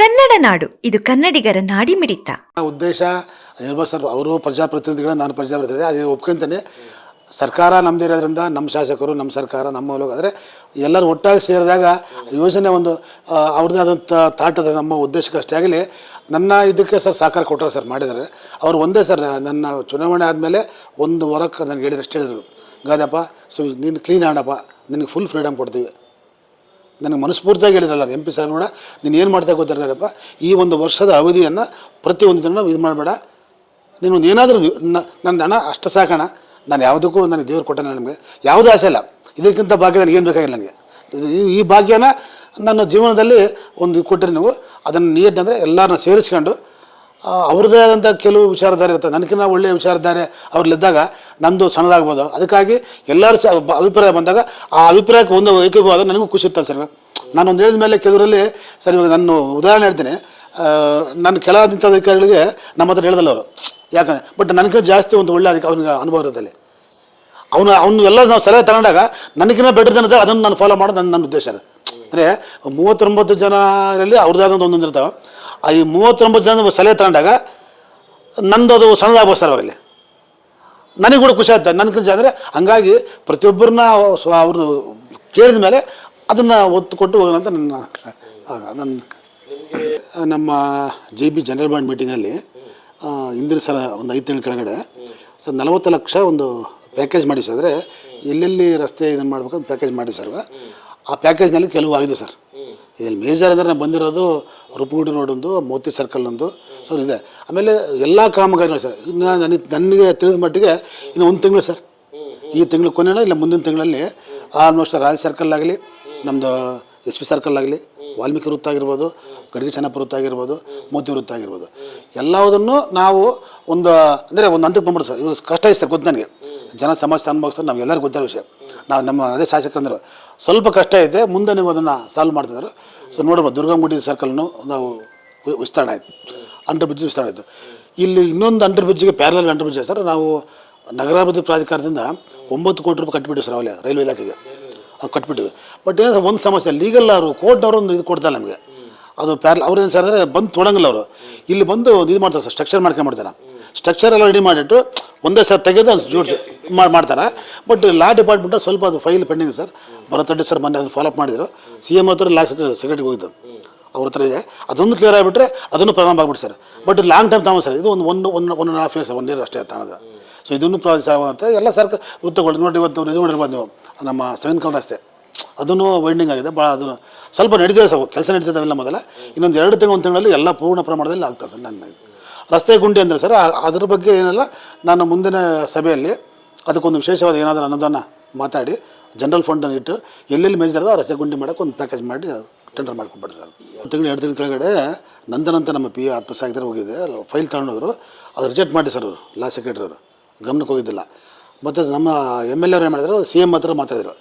ಕನ್ನಡ ನಾಡು. ಇದು ಕನ್ನಡಿಗರ ನಾಡಿ ಮಿಡಿತ ಉದ್ದೇಶ ಸರ್, ಅವರು ಪ್ರಜಾಪ್ರತಿನಿಧಿಗಳ ನಾನು ಪ್ರಜಾಪ್ರತಿನಿಧಿ, ಅದು ಒಪ್ಕೊಂತಾನೆ. ಸರ್ಕಾರ ನಮ್ಮದೇ ಇರೋದ್ರಿಂದ ನಮ್ಮ ಶಾಸಕರು, ನಮ್ಮ ಸರ್ಕಾರ, ನಮ್ಮ ಮೂಲಕ ಅಂದರೆ ಎಲ್ಲರೂ ಒಟ್ಟಾಗಿ ಸೇರಿದಾಗ ಯೋಜನೆ ಒಂದು ಅವ್ರದ್ದೇ ಆದಂಥ ತಾಟದ ನಮ್ಮ ಉದ್ದೇಶಕ್ಕೆ ಅಷ್ಟೇ ಆಗಲಿ, ನನ್ನ ಇದಕ್ಕೆ ಸರ್ ಸಹಕಾರ ಕೊಟ್ಟರು ಸರ್ ಮಾಡಿದ್ದಾರೆ. ಅವ್ರು ಒಂದೇ ಸರ್, ನನ್ನ ಚುನಾವಣೆ ಆದಮೇಲೆ ಒಂದು ವರಕ್ಕೆ ನನಗೆ ಹೇಳಿದ್ರು, ಅಷ್ಟೇ ಹೇಳಿದರು. ಗಾದಪ್ಪ ಸೊ, ನೀನು ಕ್ಲೀನ್ ಆಡಪ್ಪ, ನಿನಗೆ ಫುಲ್ ಫ್ರೀಡಮ್ ಕೊಡ್ತೀವಿ. ನನಗೆ ಮನಸ್ಫೂರ್ತಿಯಾಗಿ ಹೇಳಿದ್ರಲ್ಲ ಎಂ ಪಿ ಸಾಹೇಬ್ ಕೂಡ ನೀನು ಏನು ಮಾಡ್ತಾ ಗೊತ್ತಿರಲ್ಲಪ್ಪ ಈ ಒಂದು ವರ್ಷದ ಅವಧಿಯನ್ನು ದಿನ ಇದು ಮಾಡಬೇಡ. ನೀನು ಒಂದು ಏನಾದರೂ ನನ್ನ ಹಣ ಅಷ್ಟು ಸಾಕೋಣ. ನಾನು ಯಾವುದಕ್ಕೂ ನನಗೆ ದೇವ್ರು ಕೊಟ್ಟ ನಿಮಗೆ. ಯಾವುದೇ ಆಸೆ ಇಲ್ಲ. ಇದಕ್ಕಿಂತ ಭಾಗ್ಯ ನನಗೆ, ಏನು ಬೇಕಾಗಿಲ್ಲ ನನಗೆ. ಈ- ಭಾಗ್ಯನ ನನ್ನ ಜೀವನದಲ್ಲಿ ಒಂದು ಕೊಟ್ಟರೆ ನೀವು. ಅದನ್ನು ನೀಟ್ ಅಂದರೆ ಎಲ್ಲರನ್ನ ಸೇರಿಸ್ಕೊಂಡು ಅವ್ರದ್ದೇ ಆದಂಥ ಕೆಲವು ವಿಚಾರಧಾರೆ ಇರ್ತದೆ ನನಗಿನ್ನ ಒಳ್ಳೆಯ ವಿಚಾರಧಾರೆ ಅವ್ರಲ್ಲಿದ್ದಾಗ ನಂದು ಸಣ್ಣದಾಗ್ಬೋದು. ಅದಕ್ಕಾಗಿ ಎಲ್ಲರೂ ಸಹ ಅಭಿಪ್ರಾಯ ಬಂದಾಗ ಆ ಅಭಿಪ್ರಾಯಕ್ಕೆ ಒಂದು ಏಕೀಭಾವ ನನಗೂ ಖುಷಿ ಇರ್ತದೆ ಸರ್ ನಾನು ಒಂದು ಹೇಳಿದ ಮೇಲೆ ಕೆಲವರಲ್ಲಿ ಸರ್ ಇವಾಗ ನಾನು ಉದಾಹರಣೆ ಹೇಳ್ತೀನಿ. ನನ್ನ ಕೆಳಾದಂಥ ಅಧಿಕಾರಿಗಳಿಗೆ ನಮ್ಮ ಹತ್ರ ಹೇಳ್ದಲ್ಲ ಅವರು. ಯಾಕಂದರೆ ಬಟ್ ನನಗಿಂತ ಜಾಸ್ತಿ ಒಂದು ಒಳ್ಳೆ ಅದಕ್ಕೆ ಅವನಿಗೆ ಅನುಭವ ಇರೋದಲ್ಲಿ ಅವನು ಅವನು ಎಲ್ಲ ನಾವು ಸಲಹೆ ತಗೊಂಡಾಗ ನನಗಿನ್ನ ಬೆಟರ್ ಇದ್ದಾಗ ಅದನ್ನು ನಾನು ಫಾಲೋ ಮಾಡೋದು ನನ್ನ ನನ್ನ ಉದ್ದೇಶ ಅಂದರೆ ಮೂವತ್ತೊಂಬತ್ತು ಜನರಲ್ಲಿ ಅವ್ರದ್ದಾದಂಥ ಒಂದೊಂದು ಇರ್ತಾವೆ. ಈ ಮೂವತ್ತೊಂಬತ್ತು ಜನ ಸಲಹೆ ತಗೊಂಡಾಗ ನಂದು ಅದು ಸಣ್ಣದಾಗ್ಬೋದು ಸರ್ ಅವಾಗಲೇ ನನಗೆ ಕೂಡ ಖುಷಿ ಆಗ್ತದೆ. ನನ್ನ ಖುಷಿ ಅಂದರೆ ಹಂಗಾಗಿ ಪ್ರತಿಯೊಬ್ಬರನ್ನ ಸ್ವ ಅವ್ರನ್ನ ಕೇಳಿದ ಮೇಲೆ ಅದನ್ನು ಒತ್ತು ಕೊಟ್ಟು ಹೋಗೋಣ ಅಂತ ನನ್ನ ನನ್ನ ನಮ್ಮ ಜೆ ಬಿ ಜನರಲ್ ಬಾಂಡ್ ಮೀಟಿಂಗಲ್ಲಿ ಹಿಂದಿನ ಸಲ ಒಂದು ಐದು ತಿಂಗಳ ಕೆಳಗಡೆ ಸರ್ ನಲವತ್ತು ಲಕ್ಷ ಒಂದು ಪ್ಯಾಕೇಜ್ ಮಾಡಿ ಸರ್ ಅಂದರೆ ಎಲ್ಲೆಲ್ಲಿ ರಸ್ತೆ ಇದನ್ನು ಮಾಡ್ಬೇಕಂತ ಪ್ಯಾಕೇಜ್ ಮಾಡಿ ಸರ್ ಆ ಪ್ಯಾಕೇಜ್ನಲ್ಲಿ ಕೆಲವು ಆಗಿದೆ ಸರ್. ಇದರಲ್ಲಿ ಮೇಜರ್ ಅಂದರೆ ನಾನು ಬಂದಿರೋದು ರೂಪಗುಡಿ ರೋಡ್ ಒಂದು ಮೋತಿ ಸರ್ಕಲ್ ಒಂದು. ಸೊ ಇದೆ ಆಮೇಲೆ ಎಲ್ಲ ಕಾಮಗಾರಿಗಳು ಸರ್, ಇನ್ನು ನನಗೆ ನನಗೆ ತಿಳಿದ ಮಟ್ಟಿಗೆ ಇನ್ನು ಒಂದು ತಿಂಗಳು ಸರ್. ಈ ತಿಂಗಳು ಕೊನೆಯ ಇಲ್ಲ ಮುಂದಿನ ತಿಂಗಳಲ್ಲಿ ಆಲ್ಮೋಸ್ಟ್ ರಾಯಲ್ ಸರ್ಕಲ್ ಆಗಲಿ ನಮ್ಮದು ಎಸ್ ಪಿ ಸರ್ಕಲ್ ಆಗಲಿ, ವಾಲ್ಮೀಕಿ ವೃತ್ತ ಆಗಿರ್ಬೋದು, ಗಡಿಗೆ ಚೆನ್ನಪ್ಪ ವೃತ್ತ ಆಗಿರ್ಬೋದು, ಮೋತಿ ವೃತ್ತ ಆಗಿರ್ಬೋದು. ಎಲ್ಲವುದನ್ನು ನಾವು ಒಂದು, ಅಂದರೆ ಒಂದು ಹಂತಕ್ಕೆ ಬಂದ್ಬಿಡ್ತು ಸರ್. ಇವಾಗ ಕಷ್ಟ ಇದೆ ಸರ್, ಗೊತ್ತು ನನಗೆ. ಜನ ಸಮಸ್ಯೆ ಅನುಭವಿಸ್ತಾರೆ ನಮಗೆಲ್ಲರಿಗೂ ಗೊತ್ತಿರೋ ವಿಷಯ. ನಾವು ನಮ್ಮ ಅದೇ ಶಾಸಕರಂದರು ಸ್ವಲ್ಪ ಕಷ್ಟ ಇದೆ, ಮುಂದೆ ನೀವು ಅದನ್ನು ಸಾಲ್ವ್ ಮಾಡ್ತಿದ್ರು. ಸೊ ನೋಡ್ಬೋದು ದುರ್ಗಂಗುಡಿ ಸರ್ಕಲ್ನು ನಾವು ವಿಸ್ತರಣೆ ಆಯಿತು. ಅಂಡರ್ ಬ್ರಿಡ್ಜ್ ವಿಸ್ತರಣೆ ಆಯಿತು. ಇಲ್ಲಿ ಇನ್ನೊಂದು ಅಂಡರ್ ಬ್ರಿಡ್ಜ್ಗೆ ಪ್ಯಾರಲಲ್ ಅಂಡರ್ ಬ್ರಿಡ್ಜ್ ಸರ್. ನಾವು ನಗರಾಭಿವೃದ್ಧಿ ಪ್ರಾಧಿಕಾರದಿಂದ ಒಂಬತ್ತು ಕೋಟಿ ರೂಪಾಯಿ ಕಟ್ಬಿಟ್ಟು ಸರ್ ಅವಲೇ ರೈಲ್ವೆ ಇಲಾಖೆಗೆ. ಅದು ಕಟ್ಬಿಟ್ಟಿವಿ. ಬಟ್ ಏನಂದ್ರೆ ಒಂದು ಸಮಸ್ಯೆ ಲೀಗಲ್ ಅವರು ಕೋರ್ಟ್ನವರು ಒಂದು ಇದು ಕೊಡ್ತಾರೆ ನಮಗೆ. ಅದು ಪ್ಯಾರಲ್ ಅವ್ರು ಏನು ಸರ್ ಅಂದರೆ ಬಂದು ತೊಡಂಗಿಲ್ಲ ಅವರು. ಇಲ್ಲಿ ಬಂದು ಇದು ಮಾಡ್ತಾರೆ ಸರ್ ಸ್ಟ್ರಕ್ಚರ್ ಮಾಡ್ಕೊಂಡು ಮಾಡ್ತಾರೆ. ಸ್ಟ್ರಕ್ಚರ್ ಎಲ್ಲ ರೆಡಿ ಮಾಡಿಟ್ಟು ಒಂದೇ ಸರ್ ತೆಗೆದು ಅದು ಜೋಡಿಸಿ ಮಾಡ್ತಾರೆ. ಬಟ್ ಲಾ ಡಿಪಾರ್ಟ್ಮೆಂಟ್ ಸ್ವಲ್ಪ ಅದು ಫೈಲ್ ಪೆಂಡಿಂಗ್ ಸರ್ ಭರತಡ್ಡಿ ಸರ್ ಮೊನ್ನೆ ಅದನ್ನು ಫಾಲೋಅಪ್ ಮಾಡಿದ್ರು. ಸಿ ಎಂ ಹತ್ರ ಲಾ ಸೆಕ್ರೆಟರಿಗೆ ಹೋಗಿದ್ದು. ಅವ್ರ ಹತ್ರ ಇದೆ. ಅದೊಂದು ಕ್ಲಿಯರ್ ಆಗಿಬಿಟ್ರೆ ಅದನ್ನು ಪ್ರಾರಂಭ ಆಗ್ಬಿಟ್ಟು ಸರ್ ಬಟ್ ಲಾಂಗ್ ಟರ್ಮ್ ತಗೊಂಡು ಸರ್ ಇದು ಒಂದು one one one and half years one year ಅಷ್ಟೇ ತಾಣದ ಸೊ ಇದನ್ನು ಪ್ರಾಜೆಕ್ಟ್ ಅಂತ ಎಲ್ಲ ಸರ್ಕಾರ ವೃತ್ತಗಳು ನೋಡಿ ಇವತ್ತು ಇದು ಮಾಡಿರ್ಬೋದು ನೀವು. ನಮ್ಮ ಸೆವೆನ್ ಕಲ್ ರಸ್ತೆ ಅದನ್ನು ವೈಂಡಿಂಗ್ ಆಗಿದೆ. ಭಾಳ ಅದನ್ನು ಸ್ವಲ್ಪ ನಡೀತದೆ ಸರ್. ಕೆಲಸ ನಡೀತಿದ್ದಾವೆಲ್ಲ ಮೊದಲ. ಇನ್ನೊಂದು ಎರಡು ತಿಂಗಳು, ಒಂದು ತಿಂಗಳಲ್ಲಿ ಎಲ್ಲ ಪೂರ್ಣ ಪ್ರಮಾಣದಲ್ಲಿ ಆಗ್ತದೆ ಸರ್ ನನ್ನ ರಸ್ತೆ ಗುಂಡಿ ಅಂದರೆ ಸರ್ ಅದ್ರ ಬಗ್ಗೆ ಏನೆಲ್ಲ. ನಾನು ಮುಂದಿನ ಸಭೆಯಲ್ಲಿ ಅದಕ್ಕೊಂದು ವಿಶೇಷವಾದ ಏನಾದರೂ ಅನ್ನೋದನ್ನು ಮಾತಾಡಿ, ಜನರಲ್ ಫಂಡನ್ನು ಇಟ್ಟು ಎಲ್ಲೆಲ್ಲಿ ಮೇಜರ್ ರಸ್ತೆ ಗುಂಡಿ ಮಾಡೋಕೆ ಒಂದು ಪ್ಯಾಕೇಜ್ ಮಾಡಿ ಟೆಂಡರ್ ಮಾಡ್ಕೊಬಿಡ್ರಿ ಸರ್. ತಿಂಗಳು, ಎರಡು ತಿಂಗಳ ಕೆಳಗಡೆ ನಂದನಂತ ನಮ್ಮ ಪಿ ಆತ್ಮಸಾಗಿದ್ರೆ ಹೋಗಿದೆ ಫೈಲ್ ತಗೊಂಡೋದ್ರು. ಅದು ರಿಜೆಕ್ಟ್ ಮಾಡಿ ಸರ್ ಅವರು ಲಾ ಸೆಕ್ರೆಟರಿ ಅವರು. ಗಮನಕ್ಕೆ ಹೋಗಿದ್ದಿಲ್ಲ. ಮತ್ತು ನಮ್ಮ ಎಂ ಎಲ್ ಎರು ಏನು ಮಾಡಿದ್ರು ಸಿ ಎಂ ಹತ್ರ ಮಾತಾಡಿದ್ರು.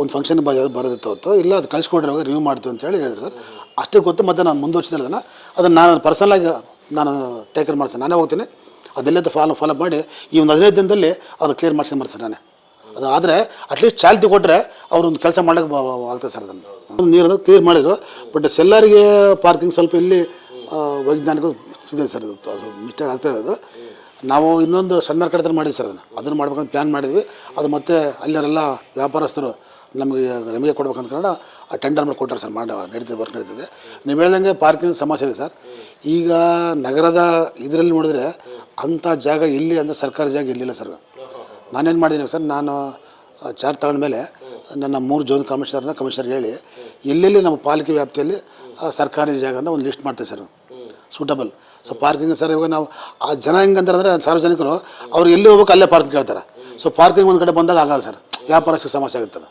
ಒಂದು ಫಂಕ್ಷನ್ ಬರೋದಿತ್ತು ಅವತ್ತು ಇಲ್ಲ ಅದು ಕಳಿಸ್ಕೊಡ್ರಿ ಅವಾಗ ರಿವ್ಯೂ ಮಾಡ್ತೀವಿ ಅಂತ ಹೇಳಿ ಹೇಳಿದ್ರು ಸರ್. ಅಷ್ಟೇ ಗೊತ್ತು, ಮತ್ತೆ ನಾನು ಮುಂದುವರ್ಸಿದ್ರೆ ಅದನ್ನು ಅದನ್ನು ನಾನು ಪರ್ಸನಲಾಗಿ ನಾನು ಟೇಕರ್ ಮಾಡ್ತೀನಿ. ನಾನೇ ಹೋಗ್ತೀನಿ, ಅದೆಲ್ಲ ಫಾಲೋ ಫಾಲೋ ಮಾಡಿ, ಈ ಒಂದು ಹದಿನೈದು ದಿನದಲ್ಲಿ ಅದು ಕ್ಲಿಯರ್ ಮಾಡ್ಸಿ ಬರ್ತೀನಿ ನಾನೇ. ಅದು ಆದರೆ ಅಟ್ಲೀಸ್ಟ್ ಚಾಲ್ತಿ ಕೊಟ್ಟರೆ ಅವ್ರೊಂದು ಕೆಲಸ ಮಾಡೋಕ್ಕೆ ಆಗ್ತದೆ ಸರ್ ಅದನ್ನು. ನೀರನ್ನು ಕ್ಲಿಯರ್ ಮಾಡಿದ್ರು ಬಟ್ ಸೆಲ್ಲರಿಗೆ ಪಾರ್ಕಿಂಗ್ ಸ್ವಲ್ಪ ಇಲ್ಲಿ ವೈಜ್ಞಾನಿಕ ಇದೆ ಸರ್ ಅದು. ಅದು ಮಿಸ್ಟೇಕ್ ಆಗ್ತದೆ ಅದು. ನಾವು ಇನ್ನೊಂದು ಸಣ್ಣ ಕಡೆ ಮಾಡಿದ್ವಿ ಸರ್ ಅದನ್ನು. ಅದನ್ನು ಮಾಡ್ಬೇಕಂತ ಪ್ಲ್ಯಾನ್ ಮಾಡಿದ್ವಿ. ಅದು ಮತ್ತೆ ಅಲ್ಲಿರೆಲ್ಲ ವ್ಯಾಪಾರಸ್ಥರು ನಮಗೆ ನಮಗೆ ಕೊಡ್ಬೇಕಂತ ಕನ್ನಡ, ಆ ಟೆಂಡರ್ ಮಾಡಿ ಕೊಟ್ಟಾರೆ ಸರ್, ಮಾಡಿ, ನಡೀತದೆ ವರ್ಕ್ ನಡೀತದೆ. ನೀವು ಹೇಳ್ದಂಗೆ ಪಾರ್ಕಿಂಗ್ ಸಮಸ್ಯೆ ಇದೆ ಸರ್. ಈಗ ನಗರದ ಇದರಲ್ಲಿ ನೋಡಿದ್ರೆ ಅಂಥ ಜಾಗ ಇಲ್ಲಿ ಅಂದರೆ ಸರ್ಕಾರಿ ಜಾಗ ಇಲ್ಲಿಲ್ಲ ಸರ್. ನಾನೇನು ಮಾಡಿದ್ದೀನಿ ಸರ್, ನಾನು ಚಾರ್ಜ್ ತಗೊಂಡ್ಮೇಲೆ ನನ್ನ ಮೂರು ಜೋನ್ ಕಮಿಷನರ್ನ ಕಮಿಷನರ್ಗೆ ಹೇಳಿ, ಎಲ್ಲೆಲ್ಲಿ ನಮ್ಮ ಪಾಲಿಕೆ ವ್ಯಾಪ್ತಿಯಲ್ಲಿ ಸರ್ಕಾರಿ ಜಾಗ ಅಂತ ಒಂದು ಲಿಸ್ಟ್ ಮಾಡ್ತೇವೆ sir. Suitable so parking sir, ಇವಾಗ ನಾವು, ಆ ಜನ ಹೆಂಗಂತಾರೆ ಸಾರ್ವಜನಿಕರು, ಅವ್ರು ಎಲ್ಲಿ ಹೋಗ್ಬೇಕು ಅಲ್ಲೇ ಪಾರ್ಕಿಂಗ್ ಕೇಳ್ತಾರೆ. ಸೊ ಪಾರ್ಕಿಂಗ್ ಒಂದು ಕಡೆ ಬಂದಾಗ ಆಗಲ್ಲ ಸರ್. ವ್ಯಾಪಾರಕ್ಕೆ ಸಮಸ್ಯೆ ಆಗುತ್ತೆ ಅದು.